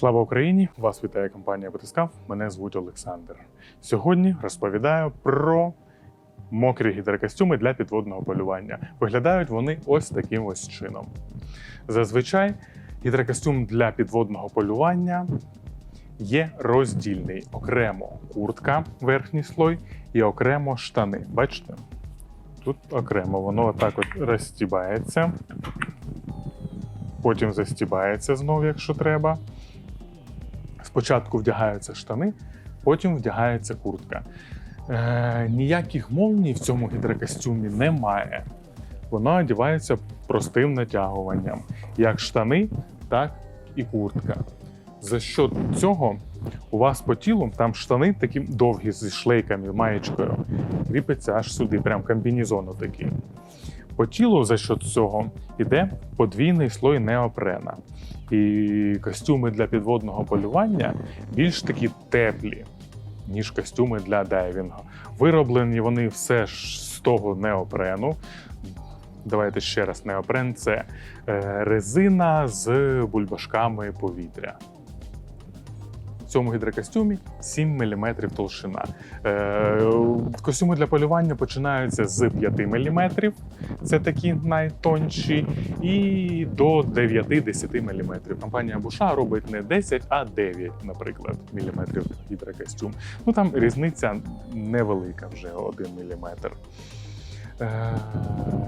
Слава Україні! Вас вітає компанія Батискав. Мене звуть Олександр. Сьогодні розповідаю про мокрі гідрокостюми для підводного полювання. Виглядають вони ось таким ось чином. Зазвичай гідрокостюм для підводного полювання є роздільний: окремо куртка, верхній слой, і окремо штани. Бачите? Тут окремо воно отак от розстібається, потім застібається знову, якщо треба. Спочатку вдягаються штани, потім вдягається куртка. Е, ніяких молній в цьому гідрокостюмі немає. Воно одягається простим натягуванням, як штани, так і куртка. За що цього у вас по тілу там штани такі довгі зі шлейками, маєчкою, кріпиться аж сюди, прям комбінезону такий. По тілу за що цього йде подвійний слой неопрена. І костюми для підводного полювання більш такі теплі, ніж костюми для дайвінгу. Вироблені вони все ж з того неопрену. Давайте ще раз: неопрен це е, резина з бульбашками повітря. Цьому гідрокостюмі 7 мм толщина. Е, костюми для полювання починаються з 5 мм, це такі найтонші, і до 9-10 мм. Компанія Буша робить не 10, а 9, наприклад, міліметрів гідрокостюм. Ну там різниця невелика вже 1 мм.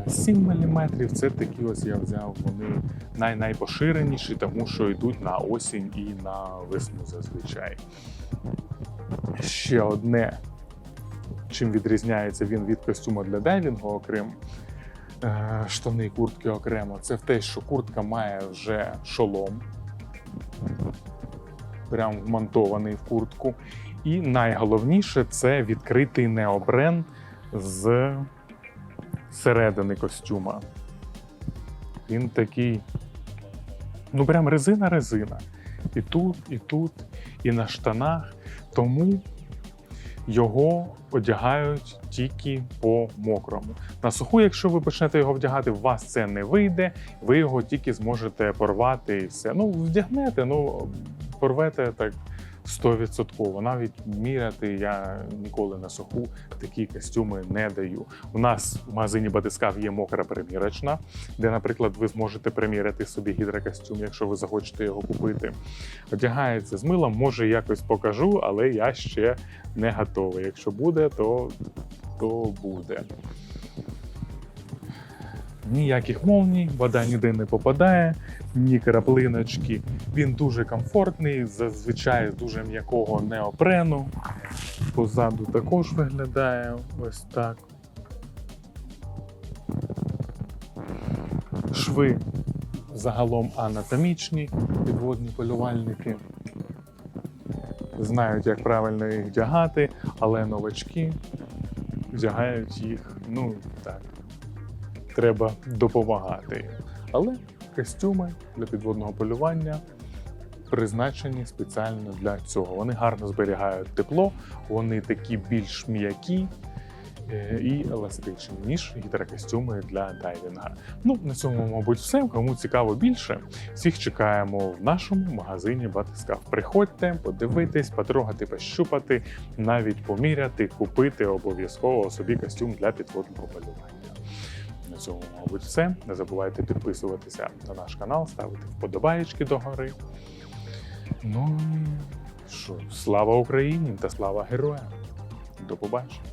7 мм це такі ось я взяв. Вони най найпоширеніші, тому що йдуть на осінь і на весну зазвичай. Ще одне, чим відрізняється він від костюму для дайвінгу, окрім е, штани куртки окремо, це те, що куртка має вже шолом, прям вмонтований в куртку. І найголовніше це відкритий необрен з середини костюма. Він такий, ну прям резина-резина. І тут, і тут, і на штанах. Тому його одягають тільки по мокрому. На суху, якщо ви почнете його вдягати, у вас це не вийде, ви його тільки зможете порвати і все. Ну, вдягнете, ну порвете так. 100%. Навіть міряти я ніколи на суху такі костюми не даю. У нас в магазині Батискав є мокра примірочна, де, наприклад, ви зможете приміряти собі гідрокостюм, якщо ви захочете його купити. Одягається з милом, може якось покажу, але я ще не готовий. Якщо буде, то, то буде. Ніяких молній, вода ніде не попадає, ні краплиночки. Він дуже комфортний, зазвичай дуже м'якого неопрену. Позаду також виглядає ось так. Шви загалом анатомічні, підводні полювальники. Знають, як правильно їх вдягати, але новачки вдягають їх, ну так, треба допомагати. Але костюми для підводного полювання призначені спеціально для цього. Вони гарно зберігають тепло, вони такі більш м'які е, і еластичні, ніж гідрокостюми для дайвінга. Ну, на цьому, мабуть, все. Кому цікаво більше, всіх чекаємо в нашому магазині Батискав. Приходьте, подивитись, потрогати, пощупати, навіть поміряти, купити обов'язково собі костюм для підводного полювання. Цьому, мабуть, все. Не забувайте підписуватися на наш канал, ставити вподобаєчки догори. Ну що, слава Україні та слава героям! До побачення!